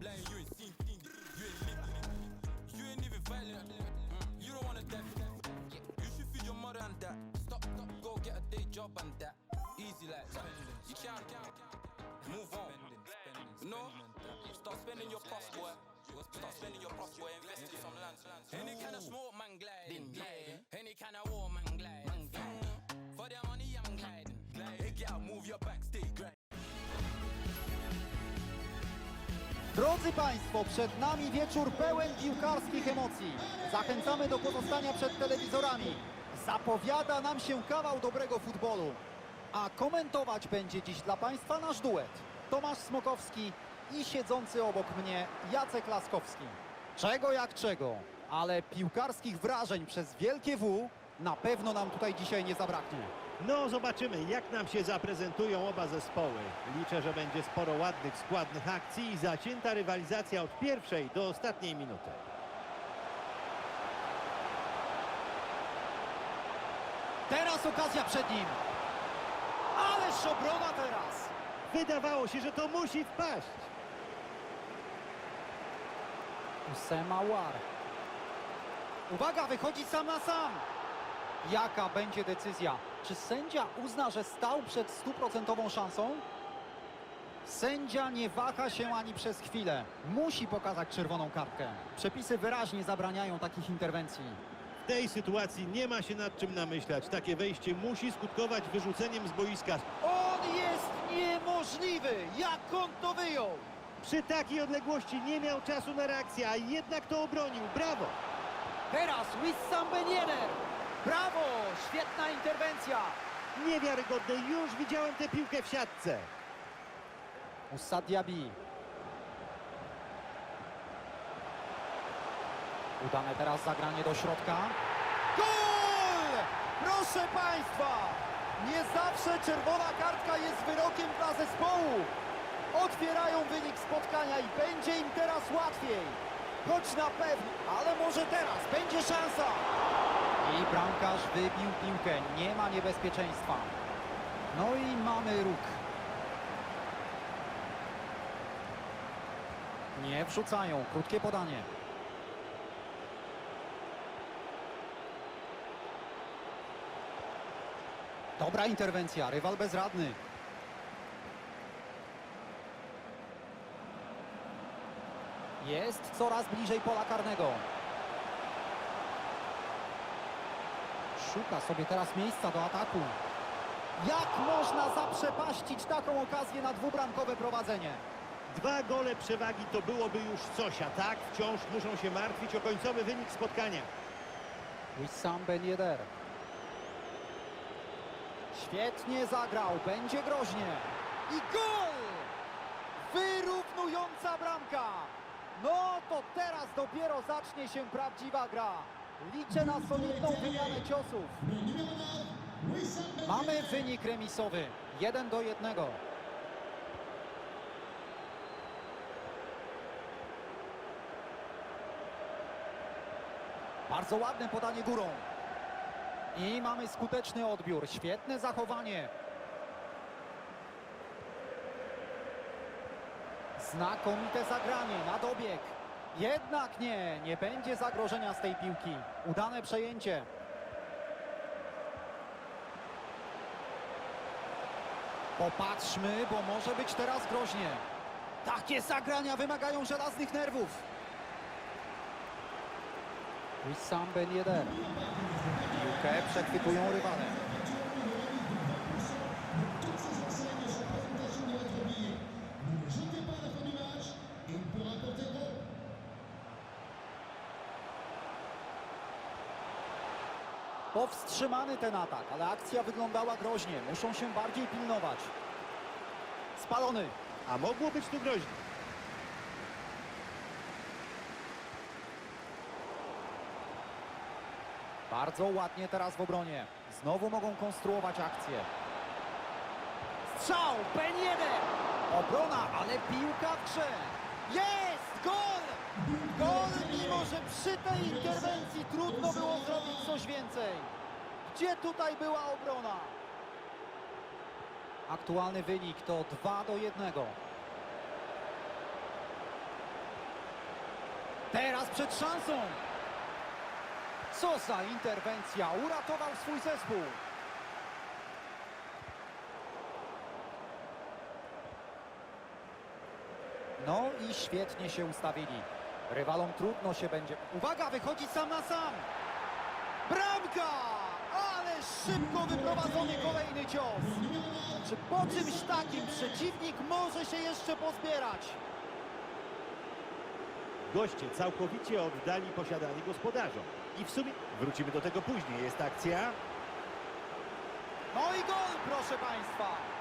blind, you ain't seen things, you ain't lived. You ain't even violent. Mm. You don't wanna death. You should feed your mother and that. Stop, stop, go get a day job and that. Easy like spending. You can't move on. No, start spending your puff, boy. Start spending your boy. Invest in some land. Any kind of smoke, man, gliding. Any kind of war, man, gliding. For their money, I'm gliding. Hey, girl, move your back, Drodzy Państwo, przed nami wieczór pełen piłkarskich emocji. Zachęcamy do pozostania przed telewizorami. Zapowiada nam się kawał dobrego futbolu. A komentować będzie dziś dla Państwa nasz duet. Tomasz Smokowski i siedzący obok mnie Jacek Laskowski. Czego jak czego, ale piłkarskich wrażeń przez wielkie W na pewno nam tutaj dzisiaj nie zabraknie. No, zobaczymy, jak nam się zaprezentują oba zespoły. Liczę, że będzie sporo ładnych, składnych akcji i zacięta rywalizacja od pierwszej do ostatniej minuty. Teraz okazja przed nim. Ależ obrona teraz. Wydawało się, że to musi wpaść. Usema War. Uwaga, wychodzi sam na sam. Jaka będzie decyzja? Czy sędzia uzna, że stał przed stuprocentową szansą? Sędzia nie waha się ani przez chwilę. Musi pokazać czerwoną kartkę. Przepisy wyraźnie zabraniają takich interwencji. W tej sytuacji nie ma się nad czym namyślać. Takie wejście musi skutkować wyrzuceniem z boiska. On jest niemożliwy! Jak on to wyjął? Przy takiej odległości nie miał czasu na reakcję, a jednak to obronił. Brawo! Teraz Wissam Ben Yedder. Brawo! Świetna interwencja! Niewiarygodne, już widziałem tę piłkę w siatce. Moussa Diaby. Udane teraz zagranie do środka. Gol! Proszę Państwa! Nie zawsze czerwona kartka jest wyrokiem dla zespołu. Otwierają wynik spotkania i będzie im teraz łatwiej. Choć na pewno, ale może teraz będzie szansa. I bramkarz wybił piłkę. Nie ma niebezpieczeństwa. No i mamy róg. Nie wrzucają. Krótkie podanie. Dobra interwencja. Rywal bezradny. Jest coraz bliżej pola karnego. Szuka sobie teraz miejsca do ataku. Jak można zaprzepaścić taką okazję na dwubramkowe prowadzenie? Dwa gole przewagi to byłoby już coś, a tak wciąż muszą się martwić o końcowy wynik spotkania. Wissam Ben Yedder. Świetnie zagrał, będzie groźnie. I gol! Wyrównująca bramka. No to teraz dopiero zacznie się prawdziwa gra. Liczę na solidną wymianę ciosów. Mamy wynik remisowy. 1 do 1. Bardzo ładne podanie górą. I mamy skuteczny odbiór. Świetne zachowanie. Znakomite zagranie na dobieg. Jednak nie, nie będzie zagrożenia z tej piłki. Udane przejęcie. Popatrzmy, bo może być teraz groźnie. Takie zagrania wymagają żelaznych nerwów. Wissam Ben Yedder. Piłkę przechwytują rywale. Powstrzymany ten atak, ale akcja wyglądała groźnie. Muszą się bardziej pilnować. Spalony. A mogło być tu groźnie. Bardzo ładnie teraz w obronie. Znowu mogą konstruować akcję. Strzał! Ben Yedder! Obrona, ale piłka w grze. Jest! Gol! Przy tej interwencji trudno było zrobić coś więcej. Gdzie tutaj była obrona? Aktualny wynik to 2 do 1. Teraz przed szansą. Co za interwencja. Uratował swój zespół. No i świetnie się ustawili. Rywalom trudno się będzie. Uwaga, wychodzi sam na sam. Bramka! Ale szybko wyprowadzony kolejny cios. Czy po czymś takim przeciwnik może się jeszcze pozbierać? Goście całkowicie oddali posiadanie gospodarzom. I w sumie wrócimy do tego później. Jest akcja. No i gol, proszę Państwa.